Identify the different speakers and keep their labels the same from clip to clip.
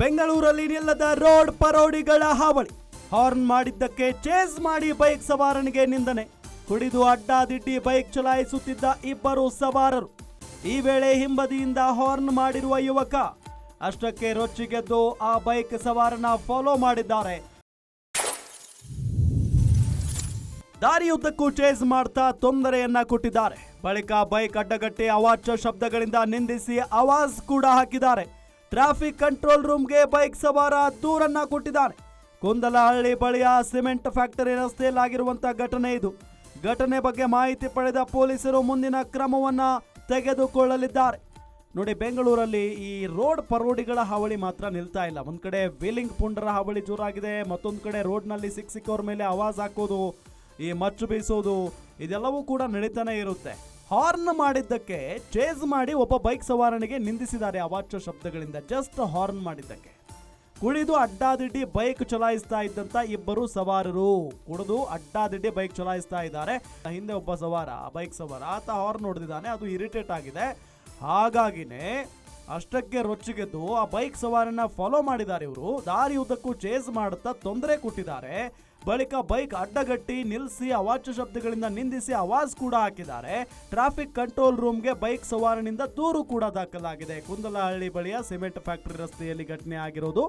Speaker 1: ಬೆಂಗಳೂರಲ್ಲಿ ನಿಲ್ಲದ ರೋಡ್ ಪರೋಡಿಗಳ ಹಾವಳಿ. ಹಾರ್ನ್ ಮಾಡಿದ್ದಕ್ಕೆ ಚೇಸ್ ಮಾಡಿ ಬೈಕ್ ಸವಾರನಿಗೆ ನಿಂದನೆ. ಕುಡಿದು ಅಡ್ಡಾದಿಡ್ಡಿ ಬೈಕ್ ಚಲಾಯಿಸುತ್ತಿದ್ದ ಇಬ್ಬರು ಸವಾರರು. ಈ ವೇಳೆ ಹಿಂಬದಿಯಿಂದ ಹಾರ್ನ್ ಮಾಡಿರುವ ಯುವಕ ಅಷ್ಟಕ್ಕೆ ರೊಚ್ಚಿಗೆದ್ದು ಆ ಬೈಕ್ ಸವಾರನ ಫಾಲೋ ಮಾಡಿದ್ದಾರೆ. ದಾರಿಯುದ್ದಕ್ಕೂ ಚೇಸ್ ಮಾಡ್ತಾ ತೊಂದರೆಯನ್ನ ಕೊಟ್ಟಿದ್ದಾರೆ. ಬಳಿಕ ಬೈಕ್ ಅಡ್ಡಗಟ್ಟಿ ಅವಾಚ್ಯ ಶಬ್ದಗಳಿಂದ ನಿಂದಿಸಿ ಆವಾಜ್ ಕೂಡ ಹಾಕಿದ್ದಾರೆ. ಟ್ರಾಫಿಕ್ ಕಂಟ್ರೋಲ್ ರೂಮ್ಗೆ ಬೈಕ್ ಸವಾರ ದೂರನ್ನ ಕೊಟ್ಟಿದ್ದಾನೆ. ಕುಂದಲಹಳ್ಳಿ ಬಳಿಯ ಸಿಮೆಂಟ್ ಫ್ಯಾಕ್ಟರಿ ರಸ್ತೆಯಲ್ಲಾಗಿರುವಂತಹ ಘಟನೆ ಇದು. ಘಟನೆ ಬಗ್ಗೆ ಮಾಹಿತಿ ಪಡೆದ ಪೊಲೀಸರು ಮುಂದಿನ ಕ್ರಮವನ್ನ ತೆಗೆದುಕೊಳ್ಳಲಿದ್ದಾರೆ. ನೋಡಿ, ಬೆಂಗಳೂರಲ್ಲಿ ಈ ರೋಡ್ ಪರೋಡಿಗಳ ಹಾವಳಿ ಮಾತ್ರ ನಿಲ್ತಾ ಇಲ್ಲ. ಒಂದ್ ಕಡೆ ವೀಲಿಂಗ್ ಪುಂಡರ ಹಾವಳಿ ಜೋರಾಗಿದೆ, ಮತ್ತೊಂದು ಕಡೆ ರೋಡ್ನಲ್ಲಿ ಸಿಕ್ ಸಿಕ್ಕವ್ರ ಮೇಲೆ ಆವಾಜ್ ಹಾಕೋದು, ಈ ಮಚ್ಚು ಬೀಸೋದು, ಇದೆಲ್ಲವೂ ಕೂಡ ನಡೀತಾನೆ ಇರುತ್ತೆ. ಹಾರ್ನ್ ಮಾಡಿದ್ದಕ್ಕೆ ಚೇಸ್ ಮಾಡಿ ಒಬ್ಬ ಬೈಕ್ ಸವಾರನಿಗೆ ನಿಂದಿಸಿದ್ದಾರೆ ಅವಾಚ್ಯ ಶಬ್ದಗಳಿಂದ. ಜಸ್ಟ್ ಹಾರ್ನ್ ಮಾಡಿದ್ದಕ್ಕೆ. ಕುಡಿದು ಅಡ್ಡಾದಿಡ್ಡಿ ಬೈಕ್ ಚಲಾಯಿಸ್ತಾ ಇದ್ದಂತ ಇಬ್ಬರು ಸವಾರರು. ಕುಡಿದು ಅಡ್ಡಾದಿಡ್ಡಿ ಬೈಕ್ ಚಲಾಯಿಸ್ತಾ ಇದ್ದಾರೆ. ಹಿಂದೆ ಒಬ್ಬ ಸವಾರ ಬೈಕ್ ಸವಾರ, ಆತ ಹಾರ್ನ್ ನೋಡಿದಾನೆ ಅದು ಇರಿಟೇಟ್ ಆಗಿದೆ. ಹಾಗಾಗಿನೇ ಅಷ್ಟಕ್ಕೆ ರೊಚ್ಚಿಗೆದ್ದು ಆ ಬೈಕ್ ಸವಾರನ ಫಾಲೋ ಮಾಡಿದ್ದಾರೆ ಇವರು. ದಾರಿ ಉದ್ದಕ್ಕೂ ಚೇಸ್ ಮಾಡುತ್ತಾ ತೊಂದರೆ ಕೊಟ್ಟಿದ್ದಾರೆ. ಬಳಿಕ ಬೈಕ್ ಅಡ್ಡಗಟ್ಟಿ ನಿಲ್ಲಿಸಿ ಅವಾಚ್ಯ ಶಬ್ದಗಳಿಂದ ನಿಂದಿಸಿ ಅವಾಜ್ ಕೂಡ ಹಾಕಿದ್ದಾರೆ. ಟ್ರಾಫಿಕ್ ಕಂಟ್ರೋಲ್ ರೂಮ್ಗೆ ಬೈಕ್ ಸವಾರನಿಂದ ದೂರು ಕೂಡ ದಾಖಲಾಗಿದೆ. ಕುಂದಲಹಳ್ಳಿ ಬಳಿಯ ಸಿಮೆಂಟ್ ಫ್ಯಾಕ್ಟರಿ ರಸ್ತೆಯಲ್ಲಿ ಘಟನೆ ಆಗಿರೋದು.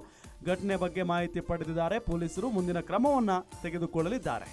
Speaker 1: ಘಟನೆ ಬಗ್ಗೆ ಮಾಹಿತಿ ಪಡೆದಿದ್ದಾರೆ. ಪೊಲೀಸರು ಮುಂದಿನ ಕ್ರಮವನ್ನು ತೆಗೆದುಕೊಳ್ಳಲಿದ್ದಾರೆ.